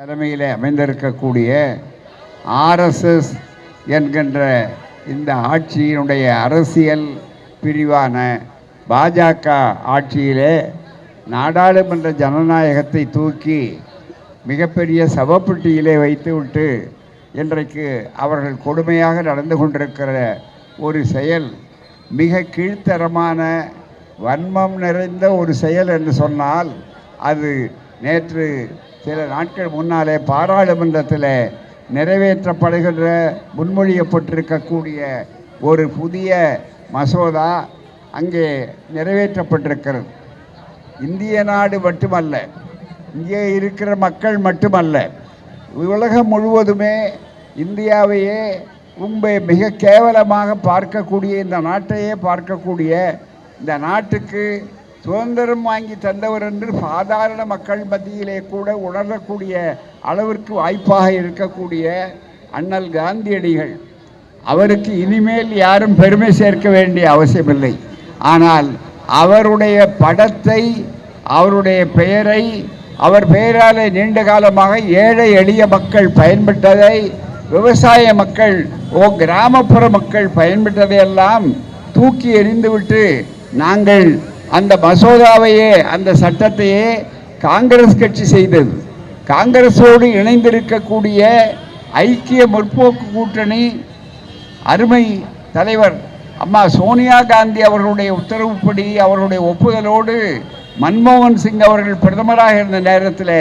தலைமையில் அமைந்திருக்கக்கூடிய ஆர்எஸ்எஸ் என்கின்ற இந்த ஆட்சியினுடைய அரசியல் பிரிவான பாஜக ஆட்சியிலே நாடாளுமன்ற ஜனநாயகத்தை தூக்கி மிகப்பெரிய சவப்பெட்டியிலே வைத்துவிட்டு இன்றைக்கு அவர்கள் கொடுமையாக நடந்து கொண்டிருக்கிற ஒரு செயல் மிக கீழ்த்தரமான வன்மம் நிறைந்த ஒரு செயல் என்று சொன்னால் அது நேற்று சில நாட்கள் முன்னாலே பாராளுமன்றத்தில் நிறைவேற்றப்படுகின்ற முன்மொழியப்பட்டிருக்கக்கூடிய ஒரு புதிய மசோதா அங்கே நிறைவேற்றப்பட்டிருக்கிறது. இந்திய நாடு மட்டுமல்ல இங்கே இருக்கிற மக்கள் மட்டுமல்ல உலகம் முழுவதுமே இந்தியாவையே உண்மை மிக கேவலமாக பார்க்கக்கூடிய இந்த நாட்டையே பார்க்கக்கூடிய இந்த நாட்டுக்கு சுதந்திரம் வாங்கி தந்தவர் என்று சாதாரண மக்கள் மத்தியிலே கூட உணரக்கூடிய அளவிற்கு வாய்ப்பாக இருக்கக்கூடிய அண்ணல் காந்தியடிகள். அவருக்கு இனிமேல் யாரும் பெருமை சேர்க்க வேண்டிய அவசியமில்லை. ஆனால் அவருடைய படத்தை அவருடைய பெயரை அவர் பெயராலே நீண்ட காலமாக ஏழை எளிய மக்கள் பயன்பட்டதை விவசாய மக்கள் ஓ கிராமப்புற மக்கள் பயன்பட்டதையெல்லாம் தூக்கி எறிந்துவிட்டு நாங்கள் அந்த மசோதாவையே அந்த சட்டத்தையே காங்கிரஸ் கட்சி செய்தது. காங்கிரஸோடு இணைந்திருக்கக்கூடிய ஐக்கிய முற்போக்கு கூட்டணி அருமை தலைவர் அம்மா சோனியா காந்தி அவர்களுடைய உத்தரவுப்படி அவருடைய ஒப்புதலோடு மன்மோகன் சிங் அவர்கள் பிரதமராக இருந்த நேரத்தில்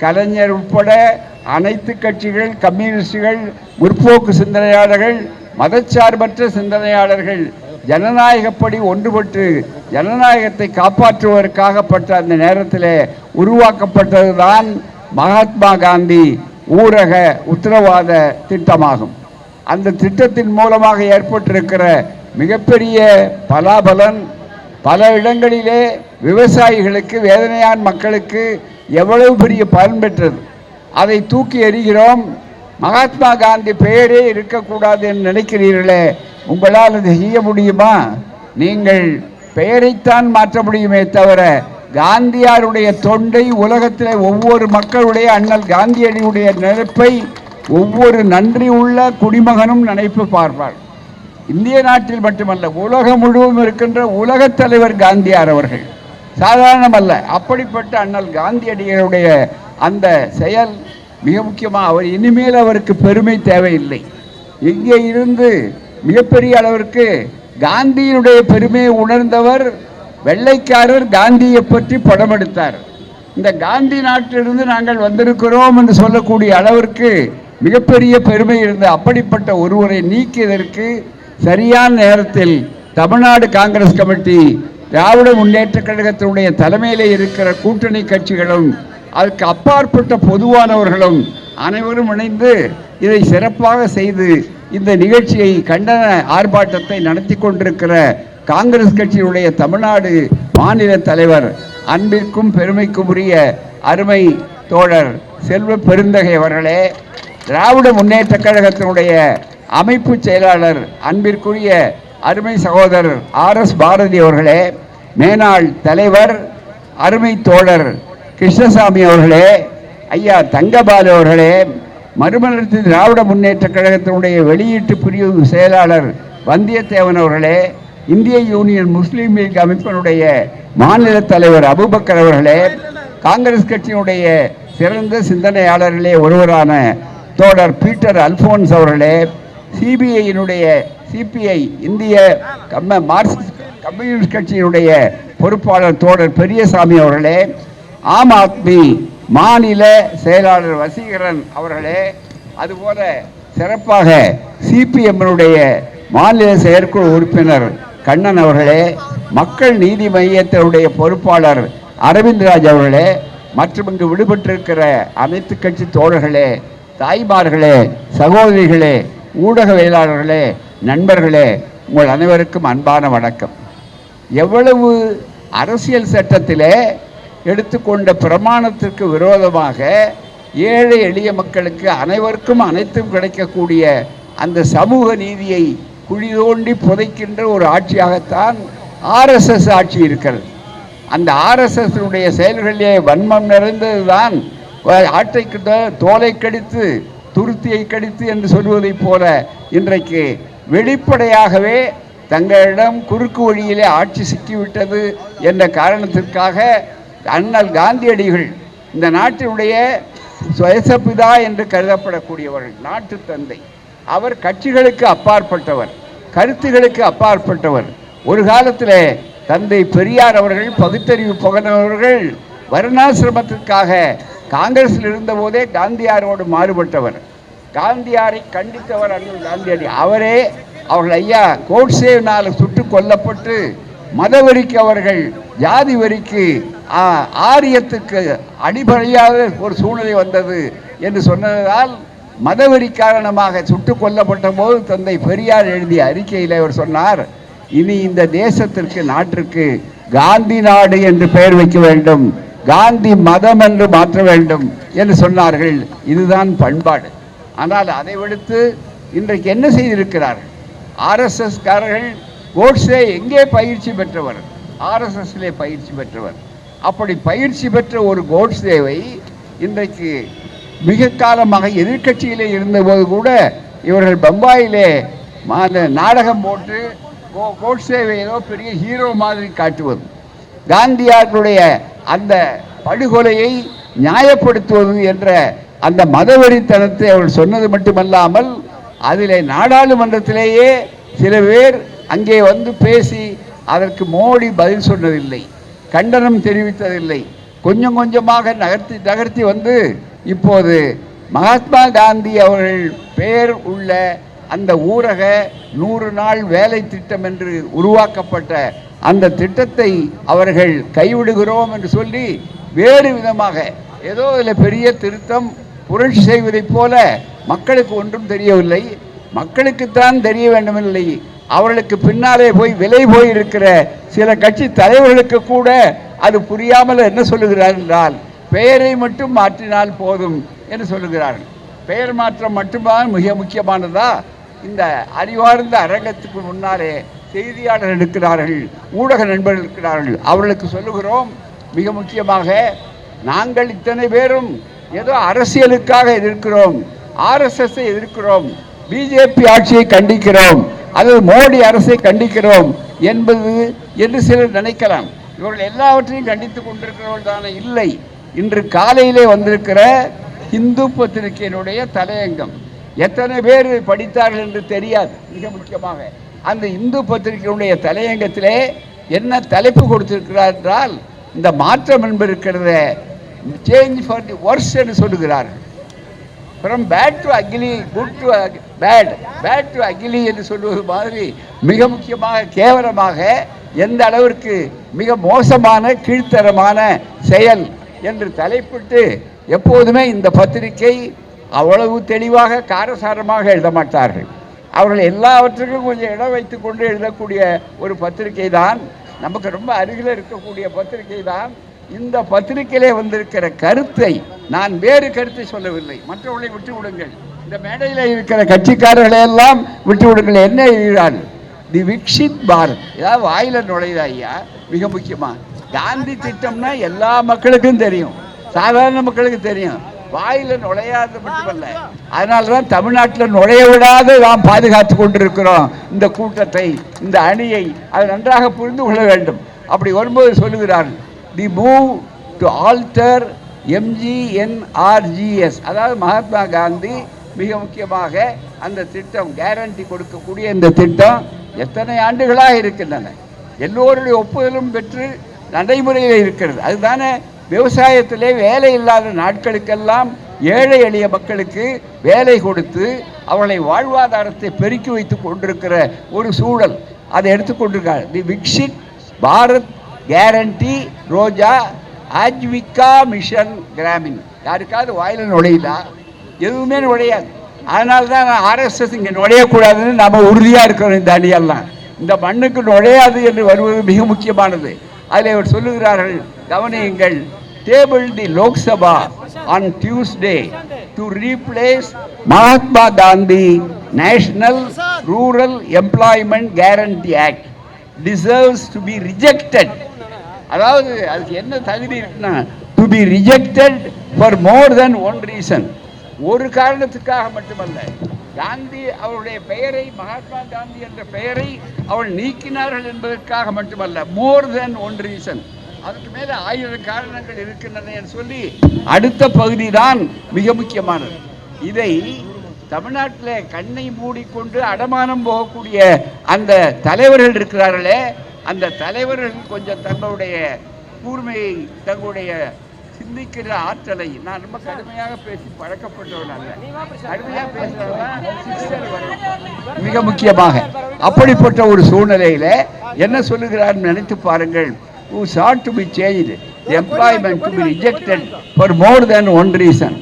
கலைஞர் உட்பட அனைத்து கட்சிகள் கம்யூனிஸ்டுகள் முற்போக்கு சிந்தனையாளர்கள் மதச்சார்பற்ற சிந்தனையாளர்கள் ஜனநாயகப்படி ஒன்றுபட்டு ஜனநாயகத்தை காப்பாற்றுவதற்காகப்பட்ட அந்த நேரத்தில் உருவாக்கப்பட்டதுதான் மகாத்மா காந்தி ஊரக உத்தரவாத திட்டமாகும். அந்த திட்டத்தின் மூலமாக ஏற்பட்டிருக்கிற மிகப்பெரிய பலாபலன் பல இடங்களிலே விவசாயிகளுக்கு வேதனையான் மக்களுக்கு எவ்வளவு பெரிய பலன் பெற்றது. அதை தூக்கி எறிகிறோம். மகாத்மா காந்தி பெயரே இருக்கக்கூடாது என்று நினைக்கிறீர்களே. உங்களால் அது செய்ய முடியுமா? நீங்கள் பெயரைத்தான் மாற்ற முடியுமே தவிர காந்தியாருடைய தொண்டை உலகத்தில் ஒவ்வொரு மக்களுடைய அண்ணல் காந்தியடியுடைய நினைப்பை ஒவ்வொரு நன்றி உள்ள குடிமகனும் நினைப்பு பார்ப்பார் இந்திய நாட்டில் மட்டுமல்ல உலகம் முழுவதும் இருக்கின்ற உலகத் தலைவர் காந்தியார் அவர்கள். சாதாரணமல்ல அப்படிப்பட்ட அண்ணல் காந்தியடிகளுடைய அந்த செயல் மிக முக்கியமாக அவர் இனிமேல் அவருக்கு பெருமை தேவையில்லை. இங்கே இருந்து மிகப்பெரிய அளவிற்கு காந்தியினுடைய பெருமையை உணர்ந்தவர் வெள்ளைக்காரர் காந்தியை பற்றி படம் எடுத்தார் இந்த காந்தி நாட்டிலிருந்து நாங்கள் வந்திருக்கிறோம் என்று சொல்லக்கூடிய அளவிற்கு மிகப்பெரிய பெருமை இருந்த அப்படிப்பட்ட ஒருவரை நீக்கியதற்கு சரியான நேரத்தில் தமிழ்நாடு காங்கிரஸ் கமிட்டி திராவிட முன்னேற்ற கழகத்தினுடைய தலைமையில் இருக்கிற கூட்டணி கட்சிகளும் அதுக்கு அப்பாற்பட்ட பொதுவானவர்களும் அனைவரும் இணைந்து இதை சிறப்பாக செய்து இந்த நிகழ்ச்சியை கண்டன ஆர்ப்பாட்டத்தை நடத்தி கொண்டிருக்கிற காங்கிரஸ் கட்சியினுடைய தமிழ்நாடு மாநில தலைவர் அன்பிற்கும் பெருமைக்கும் உரிய அருமை தோழர் செல்வ பெருந்தகை அவர்களே திராவிட முன்னேற்ற கழகத்தினுடைய அமைப்பு செயலாளர் அன்பிற்குரிய அருமை சகோதரர் ஆர் எஸ் பாரதி அவர்களே மேனாள் தலைவர் அருமை தோழர் கிருஷ்ணசாமி அவர்களே ஐயா தங்கபாலு அவர்களே மறுமலர்ச்சி திராவிட முன்னேற்ற கழகத்தினுடைய வெளியீட்டு பிரிவு செயலாளர் வந்தியத்தேவன் அவர்களே இந்திய யூனியன் முஸ்லீம் லீக் அமைப்பினுடைய மாநில தலைவர் அபுபக்கர் அவர்களே காங்கிரஸ் கட்சியினுடைய சிறந்த சிந்தனையாளர்களே ஒருவரான தோழர் பீட்டர் அல்போன்ஸ் அவர்களே சிபிஐயினுடைய சிபிஐ இந்திய கம்ம மார்க்சிஸ்ட் கம்யூனிஸ்ட் கட்சியினுடைய பொறுப்பாளர் தோழர் பெரியசாமி அவர்களே ஆம் ஆத்மி மாநில செயலாளர் வசீகரன் அவர்களே அதுபோல சிறப்பாக சிபிஎம்னுடைய மாநில செயற்குழு உறுப்பினர் கண்ணன் அவர்களே மக்கள் நீதி மையத்தினுடைய பொறுப்பாளர் அரவிந்த்ராஜ் அவர்களே மற்றும் இங்கு விடுபட்டிருக்கிற அனைத்து கட்சி தோழர்களே தாய்மார்களே சகோதரிகளே ஊடகவியலாளர்களே நண்பர்களே உங்கள் அனைவருக்கும் அன்பான வணக்கம். எவ்வளவு அரசியல் சட்டத்திலே எடுத்துக்கொண்ட பிரமாணத்திற்கு விரோதமாக ஏழை எளிய மக்களுக்கு அனைவருக்கும் அனைத்தும் கிடைக்கக்கூடிய அந்த சமூக நீதியை குழி தோண்டி புதைக்கின்ற ஒரு ஆட்சியாகத்தான் ஆர்எஸ்எஸ் ஆட்சி இருக்கிறது. அந்த ஆர்எஸ்எஸ்னுடைய செயல்களிலே வன்மம் நிறைந்ததுதான் தான் ஆட்டை கிட்ட- தோலை கடித்து துருத்தியை கடித்து என்று சொல்வதைப் போல இன்றைக்கு வெளிப்படையாகவே தங்களிடம் குறுக்கு வழியிலே ஆட்சி சிக்கிவிட்டது என்ற காரணத்திற்காக அண்ணல் காந்தியடிகள் இந்த நாட்டினுடைய சுயசபிதா என்று கருதப்படக்கூடியவர்கள் நாட்டு தந்தை. அவர் கட்சிகளுக்கு அப்பாற்பட்டவர் கருத்துகளுக்கு அப்பாற்பட்டவர். ஒரு காலத்தில் தந்தை பெரியார் அவர்கள் பகுத்தறிவு புகழ்ந்தவர்கள் வருணாசிரமத்திற்காக காங்கிரஸில் இருந்தபோதே காந்தியாரோடு மாறுபட்டவர். காந்தியாரை கண்டித்தவர் அண்ணல் காந்தியடி. அவரே அவர்கள் ஐயா கோட்சேவினால் சுட்டு கொல்லப்பட்டு மதவெறிக்கு அவர்கள் ஜாதி வரிக்கு ஆரியத்துக்கு அடிப்படையாக ஒரு சூழ்நிலை வந்தது என்று சொன்னதால் மதவெறி காரணமாக சுட்டு கொல்லப்பட்ட போது தந்தை பெரியார் எழுதிய அறிக்கையில் அவர் சொன்னார் இனி இந்த தேசத்திற்கு நாட்டிற்கு காந்தி நாடு என்று பெயர் வைக்க வேண்டும் காந்தி மதம் என்று மாற்ற வேண்டும் என்று சொன்னார்கள். இதுதான் பண்பாடு. ஆனால் அதை விடுத்து இன்றைக்கு என்ன செய்திருக்கிறார்கள் ஆர்எஸ்எஸ்காரர்கள் கோட்ஸே எங்கே பயிற்சி பெற்றவர்? ஆர்எஸ்எஸ்லே பயிற்சி பெற்றவர். அப்படி பயிற்சி பெற்ற ஒரு கோட்ஸ்தேவை இன்றைக்கு மிக காலமாக எதிர்கட்சியிலே இருந்தபோது கூட இவர்கள் பம்பாயிலே மா- நாடகம் போட்டு கோ- கோட்ஸேவை ஏதோ பெரிய ஹீரோ மாதிரி காட்டுவது. காந்தியாருடைய அந்த படுகொலையை நியாயப்படுத்துவது என்ற அந்த மதவெறித்தனத்தை அவர் சொன்னது மட்டுமல்லாமல் அதிலே நாடாளுமன்றத்திலேயே சில பேர் அங்கே வந்து பேசி அதற்கு மோடி பதில் சொன்னதில்லை. கண்டனம் தெரிவித்ததில்லை. கொஞ்சம் கொஞ்சமாக நகர்த்தி நகர்த்தி வந்து இப்போது மகாத்மா காந்தி அவர்கள் பெயர் உள்ள அந்த ஊரக நூறு நாள் வேலை திட்டம் என்று உருவாக்கப்பட்ட அந்த திட்டத்தை அவர்கள் கைவிடுகிறோம் என்று சொல்லி வேறு விதமாக ஏதோ இதில் பெரிய திருத்தம் புரட்சி செய்வதைப் போல மக்களுக்கு ஒன்றும் தெரியவில்லை. மக்களுக்குத்தான் தெரிய வேண்டுமில்லை. அவர்களுக்கு பின்னாலே போய் விலை போய் இருக்கிற சில கட்சி தலைவர்களுக்கு கூட அது புரியாமல் என்ன சொல்லுகிறார் என்றால் பெயரை மட்டும் மாற்றினால் போதும் என்று சொல்லுகிறார்கள். பெயர் மாற்றம் மட்டும்தான் மிக முக்கியமானதா? இந்த அறிவார்ந்த அரங்கத்துக்கு முன்னாலே செய்தியாளர் இருக்கிறார்கள் ஊடக நண்பர்கள் இருக்கிறார்கள் அவர்களுக்கு சொல்லுகிறோம். மிக முக்கியமாக நாங்கள் இத்தனை பேரும் ஏதோ அரசியலுக்காக எதிர்க்கிறோம் ஆர்எஸ்எஸ்ஸை எதிர்க்கிறோம். பிஜேபி ஆட்சியை கண்டிக்கிறோம். அல்லது மோடி அரசை கண்டிக்கிறோம் என்பது என்று சிலர் நினைக்கலாம். இவர்கள் எல்லாவற்றையும் கண்டித்துக் கொண்டிருக்கிறவர்கள் தானே? இல்லை. இன்று காலையிலே வந்திருக்கிற இந்து பத்திரிகையினுடைய தலையங்கம். எத்தனை பேர் படித்தார்கள் என்று தெரியாது மிக முக்கியமாக. அந்த இந்து பத்திரிகையினுடைய தலையங்கத்திலே என்ன தலைப்பு கொடுத்திருக்கிறார் என்றால் இந்த மாற்றம் என்பது இருக்கிறத. சேஞ்ச் ஃபார் தி ஒர்ஸ் என்று சொல்லுகிறார்கள். From bad to ugly good to bad bad to ugly என்று சொல்வது மாதிரி மிக முக்கியமாக கேவலமாக எந்த அளவிற்கு மிக மோசமான கீழ்த்தரமான செயல் என்று தலைப்பிட்டு எப்போதுமே இந்த பத்திரிகை அவ்வளவு தெளிவாக காரசாரமாக எழுத மாட்டார்கள். அவர்கள் எல்லாவற்றுக்கும் கொஞ்சம் இடம் வைத்து கொண்டு எழுதக்கூடிய ஒரு பத்திரிகை தான் நமக்கு ரொம்ப அருகில் இருக்கக்கூடிய பத்திரிகை தான் இந்த பத்திரிகையிலே வந்திருக்கிற கருத்தை நான் வேறு கருத்தை சொல்லவில்லை. மற்றவர்களை விட்டு விடுங்கள் இந்த மேடையில் இருக்கிற கட்சிக்காரர்களை எல்லாம் விட்டு விடுங்கள் என்ன எழுதுகிறார்கள் தி விக்ஷித் பாரத். ஏதாவது வாயில நுழையுதா ஐயா? மிக முக்கியமா. காந்தி திட்டம்னா எல்லா மக்களுக்கும் தெரியும். சாதாரண மக்களுக்கு தெரியும். வாயில நுழையாது மட்டுமல்ல. அதனால தான் தமிழ்நாட்டில் நுழைய விடாது நாம் பாதுகாத்து கொண்டிருக்கிறோம். இந்த கூட்டத்தை இந்த அணியை அதை நன்றாக புரிந்து கொள்ள வேண்டும். அப்படி வரும்போது சொல்லுகிறார்கள் the move to alter MGNREGS அதாவது மகாத்மா காந்தி மிக முக்கியமாக அந்த திட்டம் கேரண்டி கொடுக்கக்கூடிய இந்த திட்டம் எத்தனை ஆண்டுகளாக இருக்கின்றன? எல்லோருடைய ஒப்புதலும் பெற்று நடைமுறையில் இருக்கிறது. அதுதானே விவசாயத்திலே வேலை இல்லாத நாட்களுக்கெல்லாம் ஏழை எளிய மக்களுக்கு வேலை கொடுத்து அவர்களை வாழ்வாதாரத்தை பெருக்கி வைத்து கொண்டிருக்கிற ஒரு சூழல் அதை எடுத்துக்கொண்டிருக்கார் the Viksit Bharat guarantee Rozgar Ajeevika mission Gramin. யாருக்காவது வாயில் நுழையுதா? எதுவுமே நுழையாது. அதனால தான் நான் ஆர்எஸ்எஸ் இங்கே நுழையக்கூடாதுன்னு நம்ம உறுதியாக இருக்கிறோம் இந்த அணியெல்லாம். இந்த மண்ணுக்கு நுழையாது என்று வருவது மிக முக்கியமானது. அதில் அவர் சொல்லுகிறார்கள் கவனியுங்கள் table the Lok Sabha on Tuesday to replace Mahatma Gandhi National Rural Employment Guarantee Act deserves to be rejected அதாவது அதுக்கு என்ன தகுதி இருக்குன்னா to be rejected for more than one reason ஒரு காரணத்துக்காக மட்டுமல்ல காந்தி அவருடைய பெயரை மகாத்மா காந்தி என்ற பெயரை அவள் நீக்கினார்கள் என்பதற்காக மட்டுமல்ல மோர் தென் ஒன் ரீசன் அதுக்கு மேலே ஆயிரம் காரணங்கள் இருக்கின்றன என்று சொல்லி அடுத்த பகுதி தான் மிக முக்கியமானது. இதை தமிழ்நாட்டில் கண்ணை மூடிக்கொண்டு அடமானம் போகக்கூடிய அந்த தலைவர்கள் இருக்கிறார்களே அந்த தலைவர்கள் கொஞ்சம் தங்களுடைய கூர்மையை தங்களுடைய சிந்திக்கிற ஆற்றலை நான் ரொம்ப கடுமையாக பேசி பழக்கப்பட்டவன் அல்ல. கடுமையாக பேசுறவன் மிக முக்கியமாக அப்படிப்பட்ட ஒரு சூழ்நிலையில என்ன சொல்லுகிறார் நினைத்து பாருங்கள். Who sought to be changed the employment to be rejected for more than one reason.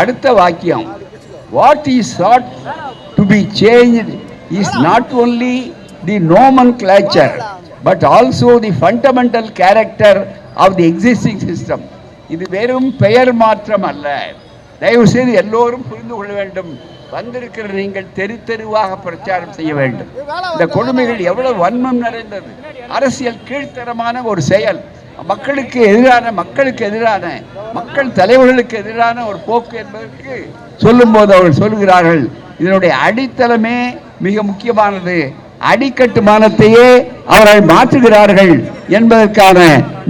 அடுத்த வாக்கியம் what is is to be change is not only the nomenclature but also the fundamental character of the existing system. இது வெறும் பெயர் மாற்றம் அல்ல. தயவு செய்து எல்லோரும் புரிந்து கொள்ள வேண்டும். வந்திருக்கிற நீங்கள் தெரு தெருவாக பிரச்சாரம் செய்ய வேண்டும். இந்த கொடுமைகள் எவ்வளவு வன்மம் நிறைந்தது. அரசியல் கீழ்த்தரமான ஒரு செயல். மக்களுக்கு எதிரான மக்களுக்கு எதிரான மக்கள் தலைவர்களுக்கு எதிரான ஒரு போக்கு என்பதற்கு சொல்லும்போது அவர்கள் சொல்கிறார்கள் இதனுடைய அடித்தளமே மிக முக்கியமானது. அடிக்கட்டுமானத்தையே அவர்கள் மாற்றுகிறார்கள் என்பதற்கான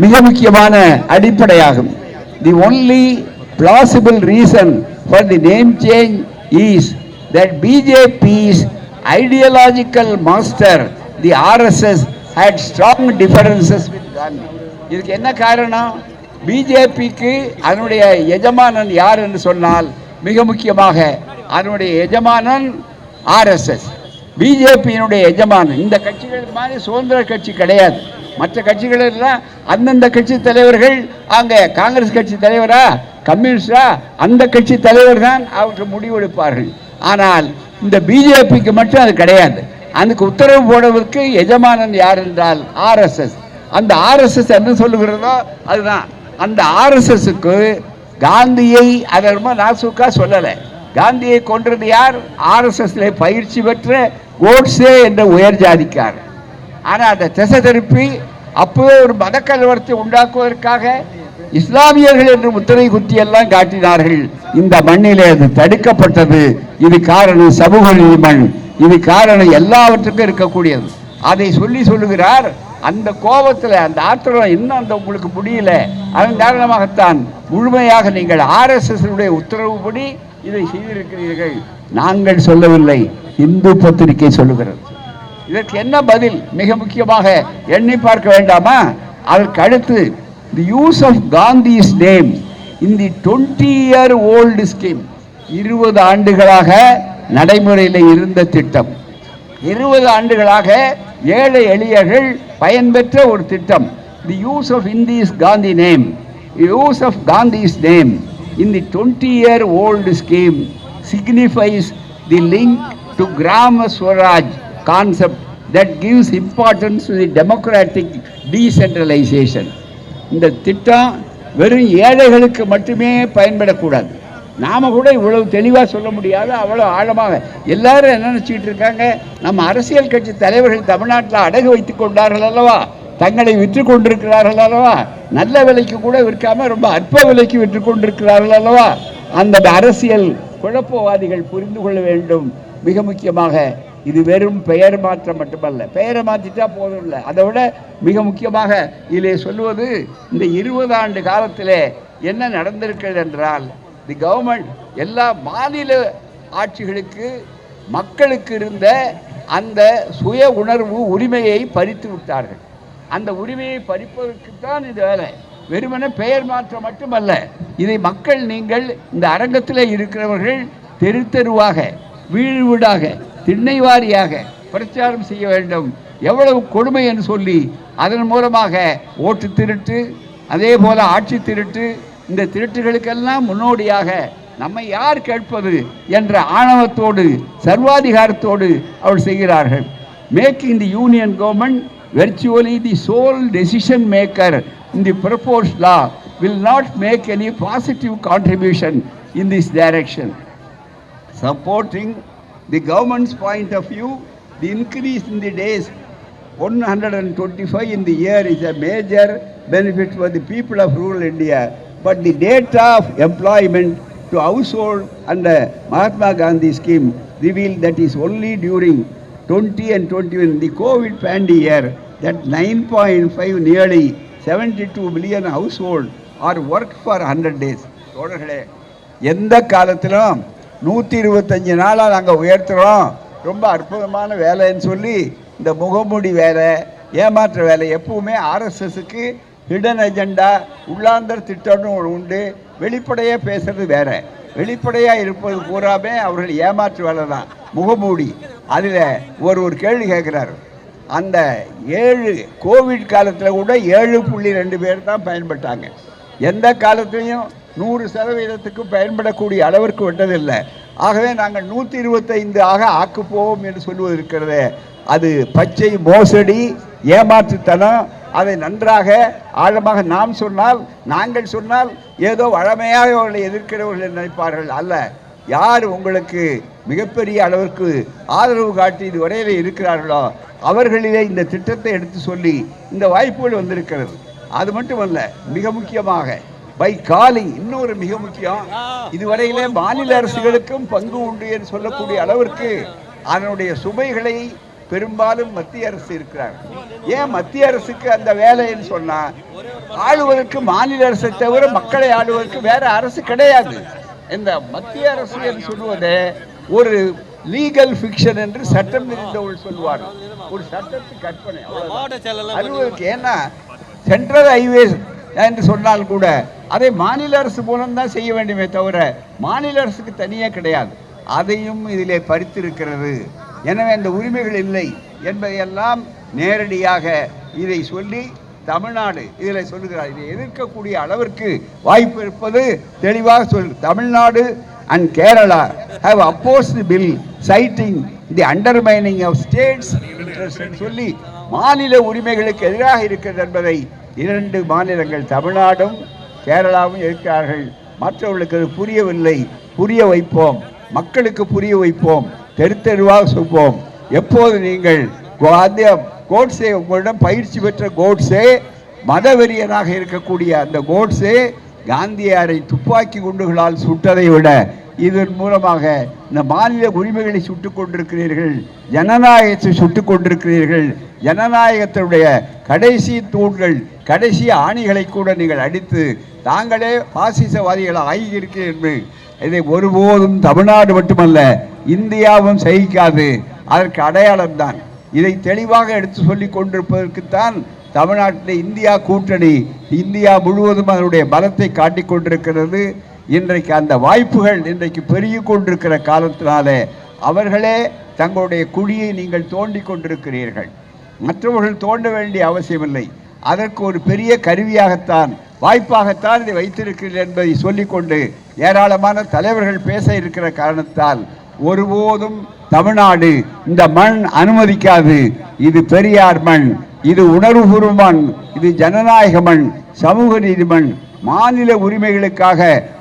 மிக முக்கியமான அடிப்படையாகும். The only plausible reason for the name change is that BJP's ideological master the RSS had strong differences with Gandhi இதுக்கு என்ன காரணம்? பிஜேபிக்கு அதனுடைய எஜமானன் யார் என்று சொன்னால் மிக முக்கியமாக அதனுடைய எஜமானன் ஆர்எஸ்எஸ் பிஜேபியினுடைய எஜமானன் இந்த கட்சிகள் மாதிரி சுதந்திர கட்சி கிடையாது. மற்ற கட்சிகள் எல்லாம் அந்தந்த கட்சி தலைவர்கள் அங்கே காங்கிரஸ் கட்சி தலைவரா கம்யூனிஸ்டா அந்த கட்சி தலைவர் தான் அவற்றை முடிவெடுப்பார்கள். ஆனால் இந்த பிஜேபிக்கு மட்டும் அது கிடையாது. அதுக்கு உத்தரவு போடுவதற்கு எஜமானன் யார் என்றால் ஆர்எஸ்எஸ். அந்த ஆர்எஸ்எஸ் என்ன சொல்லுகிறதோ அதுதான். அந்த ஆர்எஸ்எஸ்க்கு காந்தியை அதை ரொம்ப நாசுக்கா சொல்லலை. காந்தியை கொன்றது யார்? ஆர்எஸ்எஸ்ல பயிற்சி பெற்ற கோட்ஸே என்ற உயர் ஜாதிக்கார் ஆனால் அந்த திசை திருப்பி அப்பவே ஒரு மத கலவரத்தை உண்டாக்குவதற்காக இஸ்லாமியர்கள் என்று முத்திரை குத்தி எல்லாம் காட்டினார்கள். இந்த மண்ணிலே அது தடுக்கப்பட்டது. இது காரணம் சமூக நீதிமன். இது காரணம் எல்லாவற்றுக்கும் இருக்கக்கூடியது. அதை சொல்லி சொல்லுகிறார். அந்த கோபத்தில் அந்த ஆத்திரம் இன்னும் அந்த உங்களுக்கு முடியல. அதன் காரணமாகத்தான் முழுமையாக நீங்கள் ஆர்எஸ்எஸ் உத்தரவுப்படி இதை செய்திருக்கிறீர்கள். நாங்கள் சொல்லவில்லை. இந்து பத்திரிகை சொல்லுகிறது. இதற்கு என்ன பதில்? மிக முக்கியமாக எண்ணி பார்க்க வேண்டாமா? அதற்கு அடுத்து the use of Gandhi's name in the twenty year old scheme இருபது ஆண்டுகளாக நடைமுறையில் இருந்த திட்டம். இருபது ஆண்டுகளாக ஏழை எளியர்கள் பயன்பெற்ற ஒரு திட்டம். The use of Indi's Gandhi name use of Gandhi's name in the twenty year old scheme signifies the link to Grama Swaraj concept that gives importance to the democratic decentralization. இந்த திட்டம் வெறும் ஏழைகளுக்கு மட்டுமே பயன்படக்கூடாது. நாம கூட இவ்வளவு தெளிவாக சொல்ல முடியாது அவ்வளோ ஆழமாக. எல்லாரும் என்ன நினச்சிக்கிட்டு இருக்காங்க? நம்ம அரசியல் கட்சி தலைவர்கள் தமிழ்நாட்டில் அடகு வைத்துக் கொண்டார்கள் அல்லவா? தங்களை விற்று கொண்டிருக்கிறார்கள் அல்லவா? நல்ல விலைக்கு கூட விற்காம ரொம்ப அற்ப விலைக்கு விற்று கொண்டிருக்கிறார்கள் அல்லவா? அந்த அரசியல் குழப்பவாதிகள் புரிந்து கொள்ள வேண்டும். மிக முக்கியமாக இது வெறும் பெயர் மாற்றம் மட்டுமல்ல. பெயரை மாற்றிட்டா போதும் இல்லை. அதை விட மிக முக்கியமாக இதிலே சொல்லுவது இந்த இருபது ஆண்டு காலத்தில் என்ன நடந்திருக்கிறது என்றால் தி கவர்மெண்ட் எல்லா மாநில ஆட்சிகளுக்கு மக்களுக்கு இருந்த அந்த சுய உணர்வு உரிமையை பறித்து விட்டார்கள். அந்த உரிமையை பறிப்பதற்குத்தான் இது வேலை. வெறுமனே பெயர் மாற்றம் மட்டுமல்ல இதை மக்கள் நீங்கள் இந்த அரங்கத்தில் இருக்கிறவர்கள் தெரு தெருவாக வீடு வீடாக திண்ணை வாரியாக பிரச்சாரம் செய்ய வேண்டும். எவ்வளவு கொடுமை என்று சொல்லி அதன் மூலமாக ஓட்டு திருட்டு அதே போல ஆட்சி திருட்டு இந்த திருட்டுகளுக்கெல்லாம் முன்னோடியாக நம்மை யார் கேட்பது என்ற ஆணவத்தோடு சர்வாதிகாரத்தோடு அவள் செய்கிறார்கள். Making the union government virtually the sole decision maker in the propose law will not make any positive contribution in this direction Supporting the government's point of view, the increase in the days 125 in the year is a major benefit for the people of rural India. but the data of employment to household under Mahatma Gandhi scheme revealed that is only during 20 and 21, the COVID pandemic year, that 9.5 nearly 72 million household are worked for 100 days. தோழர்களே எந்த காலத்திலும் நூற்றி இருபத்தஞ்சி நாளாக நாங்கள் உயர்த்துகிறோம் ரொம்ப அற்புதமான வேலைன்னு சொல்லி இந்த முகமூடி வேலை ஏமாற்ற வேலை எப்பவுமே ஆர்எஸ்எஸ்க்கு ஹிடன் அஜெண்டா உள்ளாந்தர் திட்டம்னு ஒன்று உண்டு. வெளிப்படையாக பேசுறது வேற. வெளிப்படையாக இருப்பது பூராமே அவர்கள் ஏமாற்று வேலை தான் முகமூடி. அதில் ஒரு ஒரு கேள்வி கேட்குறாரு. அந்த ஏழு கோவிட் காலத்தில் கூட ஏழு புள்ளி ரெண்டு பேர் தான் பயன்பட்டாங்க. எந்த காலத்துலேயும் நூறு சதவீதத்துக்கு பயன்படக்கூடிய அளவிற்கு விட்டதில்லை ஆகவே நாங்கள் நூற்றி இருபத்தைந்து ஆக ஆக்குப்போவோம் என்று சொல்வது இருக்கிறது. அது பச்சை மோசடி ஏமாற்றுத்தனம் அதை நன்றாக ஆழமாக நாம் சொன்னால் நாங்கள் சொன்னால் ஏதோ வழமையாக அவர்களை எதிர்க்கிறவர்கள் நினைப்பார்கள் அல்ல. யார் உங்களுக்கு மிகப்பெரிய அளவிற்கு ஆதரவு காட்டி இது வரையில் இருக்கிறார்களோ அவர்களிலே இந்த திட்டத்தை எடுத்து சொல்லி இந்த வாய்ப்புகள் வந்திருக்கிறது. அது மட்டுமல்ல மிக முக்கியமாக பை காலிங் இன்னொரு மிக முக்கியம். இதுவரையிலே மாநில அரசுகளுக்கும் பங்கு உண்டு என்று சொல்லக்கூடிய அளவிற்கு அதனுடைய சுமைகளை பெரும்பாலும் மத்திய அரசு இருக்கிறார். ஏன் மத்திய அரசுக்கு அந்த வேலைன்னு சொன்னா ஆளுவதற்கு மாநில அரசை தவிர மக்களை ஆளுவதற்கு வேற அரசு கிடையாது. இந்த மத்திய அரசு என்று சொல்லுவதே ஒரு லீகல் ஃபிக்ஷன் என்று சட்டம் தெரிந்தவர்கள் சொல்லுவார்கள் ஒரு சட்டத்து கற்பனை அலுவலருக்கு ஏன்னா சென்ட்ரல் ஹைவேஸ் என்று சொன்னால் கூட அதை மாநில அரசு மூலம் தான் செய்ய வேண்டுமே தவிர மாநில அரசுக்கு தனியே கிடையாது. அதையும் இதிலே பறித்திருக்கிறது. எனவே இந்த உரிமைகள் இல்லை என்பதையெல்லாம் நேரடியாக இதை சொல்லி தமிழ்நாடு இதில் சொல்லுகிறார். இதை எதிர்க்கக்கூடிய அளவிற்கு வாய்ப்பு இருப்பது தெளிவாக சொல் Tamil Nadu and Kerala have oppose bill citing the undermining of states சொல்லி மாநில உரிமைகளுக்கு எதிராக இருக்கிறது என்பதை இரண்டு மாநிலங்கள் தமிழ்நாடும் கேரளாவும் இருக்கிறார்கள். மற்றவர்களுக்கு அது புரியவில்லை. புரிய வைப்போம். மக்களுக்கு புரிய வைப்போம். தெரு தெருவாக சொல்வோம் எப்போது நீங்கள் அந்த கோட்ஸே உங்களிடம் பயிற்சி பெற்ற கோட்ஸே மதவெறியனாக இருக்கக்கூடிய அந்த கோட்ஸே காந்தியாரை துப்பாக்கி குண்டுகளால் சுட்டதை விட இதன் மூலமாக இந்த மாநில உரிமைகளை சுட்டுக் கொண்டிருக்கிறீர்கள் ஜனநாயகத்தை சுட்டுக் கொண்டிருக்கிறீர்கள் ஜனநாயகத்தினுடைய கடைசி தூண்கள் கடைசி ஆணிகளை கூட நீங்கள் அடித்து தாங்களே பாசிசவாதிகள் என்று. இதை ஒருபோதும் தமிழ்நாடு மட்டுமல்ல இந்தியாவும் சகிக்காது. அதற்கு அடையாளம்தான் இதை தெளிவாக எடுத்து சொல்லி கொண்டிருப்பதற்குத்தான் தமிழ்நாட்டில் இந்தியா கூட்டணி இந்தியா முழுவதும் அதனுடைய பலத்தை காட்டிக் கொண்டிருக்கிறது. இன்றைக்கு அந்த வாய்ப்புகள் இன்றைக்கு பெருகி கொண்டிருக்கிற காலத்தினாலே அவர்களே தங்களுடைய குழியை நீங்கள் தோண்டி கொண்டிருக்கிறீர்கள். மற்றவர்கள் தோண்ட வேண்டிய அவசியமில்லை. அதற்கு ஒரு பெரிய கருவியாகத்தான் வாய்ப்பாகத்தான் இதை வைத்திருக்கிறேன் என்பதை சொல்லிக்கொண்டு ஏராளமான தலைவர்கள் பேச இருக்கிற காரணத்தால் ஒருபோதும் தமிழ்நாடு இந்த மண் அனுமதிக்காது. இது பெரியார் மண் இது உணர்வுபூர்வ மண் இது ஜனநாயக மண் சமூக நீதி மண் மாநில உரிமைகளுக்காக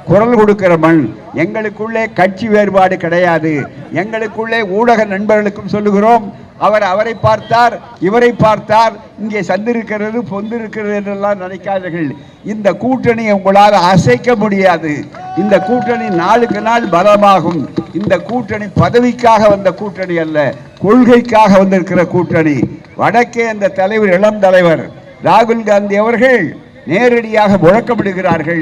குரல் கொடுக்கிற மண். எங்களுக்குள்ளே கட்சி வேறுபாடு கிடையாது. எங்களுக்குள்ளே ஊடக நண்பர்களுக்கும் சொல்லுகிறோம். அவர் அவரை பார்த்தார் இவரை பார்த்தார். இங்கே சந்திருக்கிறது பொந்து இருக்கிறது என்றெல்லாம் நினைக்காதீர்கள். இந்த கூட்டணியை உங்களால் அசைக்க முடியாது. இந்த கூட்டணி நாளுக்கு நாள் பலமாகும். இந்த கூட்டணி பதவிக்காக வந்த கூட்டணி அல்ல கொள்கைக்காக வந்திருக்கிற கூட்டணி. வடக்கே அந்த தலைவர் இளம் தலைவர் ராகுல் காந்தி அவர்கள் நேரடியாக முழக்கமிடுகிறார்கள்.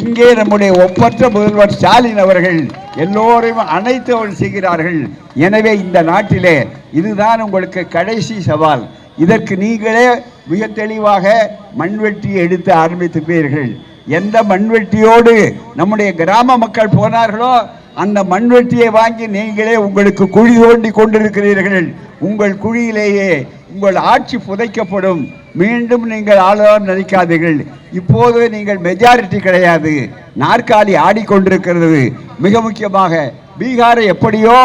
இங்கே நம்முடைய ஒப்பற்ற முதல்வர் ஸ்டாலின் அவர்கள் எல்லோரையும் அனைத்து அவர்கள் செய்கிறார்கள். எனவே இந்த நாட்டிலே இதுதான் உங்களுக்கு கடைசி சவால். இதற்கு நீங்களே மிக தெளிவாக மண்வெட்டி எடுத்து ஆரம்பித்திருப்பீர்கள் எந்த மண்வெட்டியோடு நம்முடைய கிராம மக்கள் போனார்களோ அந்த மண்வெட்டியை வாங்கி நீங்களே உங்களுக்கு குழி தோண்டி கொண்டிருக்கிறீர்கள். உங்கள் குழியிலேயே உங்கள் ஆட்சி புதைக்கப்படும். மீண்டும் நீங்கள் ஆளலாம் நினைக்காதீர்கள் இப்போது நீங்கள் மெஜாரிட்டி கிடையாது. நாற்காலி ஆடிக்கொண்டிருக்கிறது. மிக முக்கியமாக பீகாரை எப்படியோ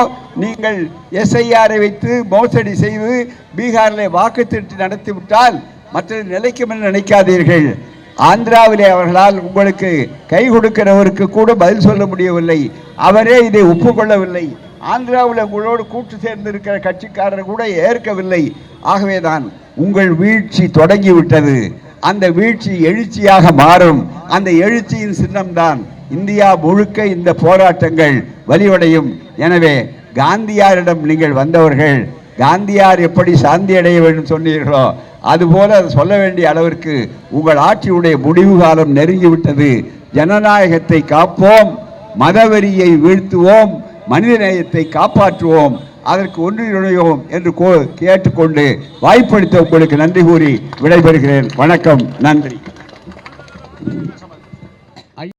நீங்கள் எஸ்ஐஆரை வைத்து மோசடி செய்து பீகாரில் வாக்கு திருட்டு நடத்திவிட்டால் மற்ற நிலைக்கும் என்று நினைக்காதீர்கள். ஆந்திராவிலே அவர்களால் உங்களுக்கு கை கொடுக்கிறவருக்கு கூட பதில் சொல்ல முடியவில்லை. அவரே இதை ஒப்புக்கொள்ளவில்லை. ஆந்திராவில் உங்களோடு கூட்டு சேர்ந்திருக்கிற கட்சிக்காரர் கூட ஏற்கவில்லை. ஆகவேதான் உங்கள் வீழ்ச்சி தொடங்கிவிட்டது. அந்த வீழ்ச்சி எழுச்சியாக மாறும். அந்த எழுச்சியின் சின்னம்தான் இந்தியா முழுக்க இந்த போராட்டங்கள் வலிவடையும் எனவே காந்தியாரிடம் நீங்கள் வந்தவர்கள் காந்தியார் எப்படி சாந்தி அடைய வேண்டும் சொன்னீர்களோ அதுபோல அதை சொல்ல வேண்டிய அளவிற்கு உங்கள் ஆட்சியுடைய முடிவு காலம் நெருங்கிவிட்டது. ஜனநாயகத்தை காப்போம் மதவெறியை வீழ்த்துவோம் மனிதநேயத்தை காப்பாற்றுவோம். அதற்கு ஒன்றிணையோம் என்று கேட்டுக்கொண்டு வாய்ப்படுத்த உங்களுக்கு நன்றி கூறி விடைபெறுகிறேன். வணக்கம். நன்றி.